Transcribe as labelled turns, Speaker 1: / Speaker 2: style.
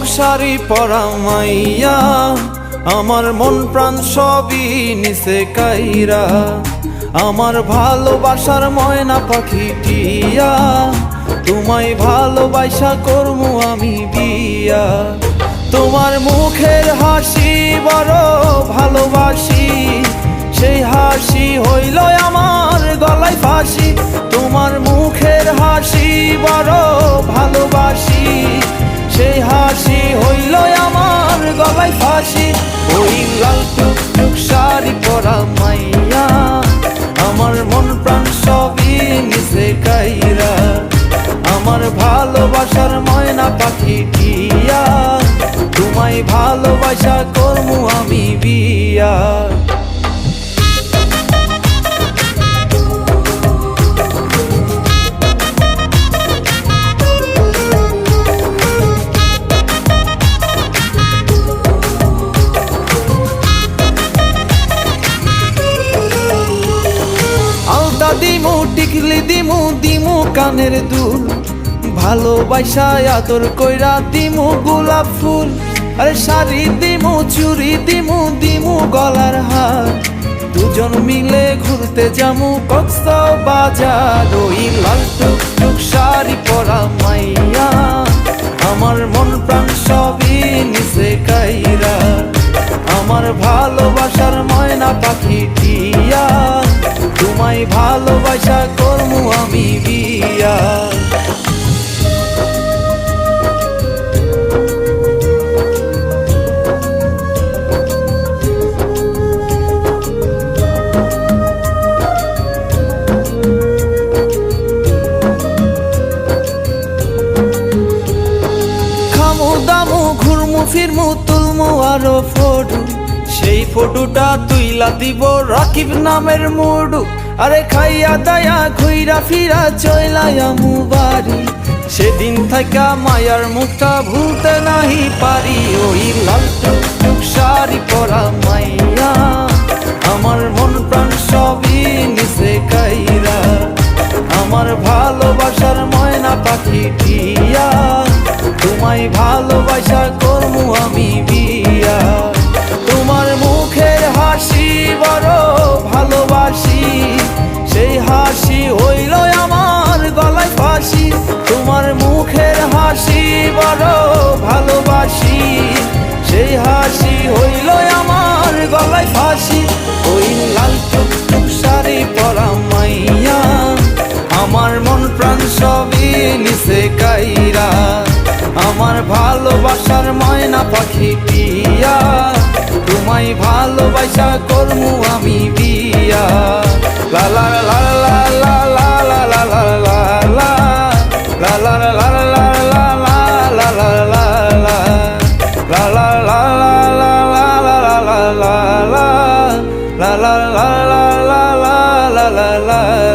Speaker 1: টুক শাড়ি পরা মাইয়া, আমার মন প্রাণ সবই নিচে কাইরা। আমার ভালোবাসার ময়না পাখি টিয়া, তোমায় ভালোবাসা করমু আমি বিয়া। তোমার মুখের হাসি বড় ভালোবাসি, সেই হাসি হইল আমার গলায় ফাঁসি। তোমার মুখের হাসি বড় ভালোবাসি সেই হাসি হইল আমার গলায় ফাঁসি। ওই লাল টুক টুক শাড়ি পরা মাইয়া, আমার মন প্রাণ সবই নিচে কাইরা। আমার ভালোবাসার ময়না পাখি টিয়া, তোমায় ভালোবাসা করমু আমি। দিমু দিমু দিমু কানের দুল। ভালোবাসা আদর কইরা দিমু গোলাপ ফুল। আরে শাড়ি দিমু চুরি দিমু দিমু গলার হার। দুজন মিলে ঘুরতে যামু কক্স বাজার ওই লাল টুক টুক শাড়ি পরা মাইয়া, আমার মন প্রাণ সবই নিচে কাইরা। আমার ভালোবাসার ময়না পাখি ঘুরমু ফিরমু তুলমু আরও ফটো সেই ফটোটা তুইলা দিব রাকিব নামের মুডু। আরে খাইয়া দায়া ঘুইরা ফিরা চইলায়ামু বাড়ি। সেদিন থাকা মায়ার মুখটা ভুলতে নাহি পারি ওই লাল শাড়ি পরা মাইয়া, আমার মন প্রাণ সবই নিচে কাইরা। আমার ভালোবাসার ময়না পাখি টিয়া, তোমায় ভালোবাসা আমি বিয়া। তোমার মুখের হাসি বড় ভালোবাসি। সেই হাসি হইল আমার গলায় ফাঁসি। তোমার মুখের হাসি বড় ভালোবাসি। সেই হাসি হইল আমার গলায় ফাঁসি। ওই লাল টুক শাড়ি পরা মাইয়া। আমার মন প্রাণ সবই নিচে কাইরা। আমার ভালোবাসার ময়না পাখি টিয়া তোমায় ভালোবাসা করমু আমি বিয়া লা লা লা লা la la la la la la la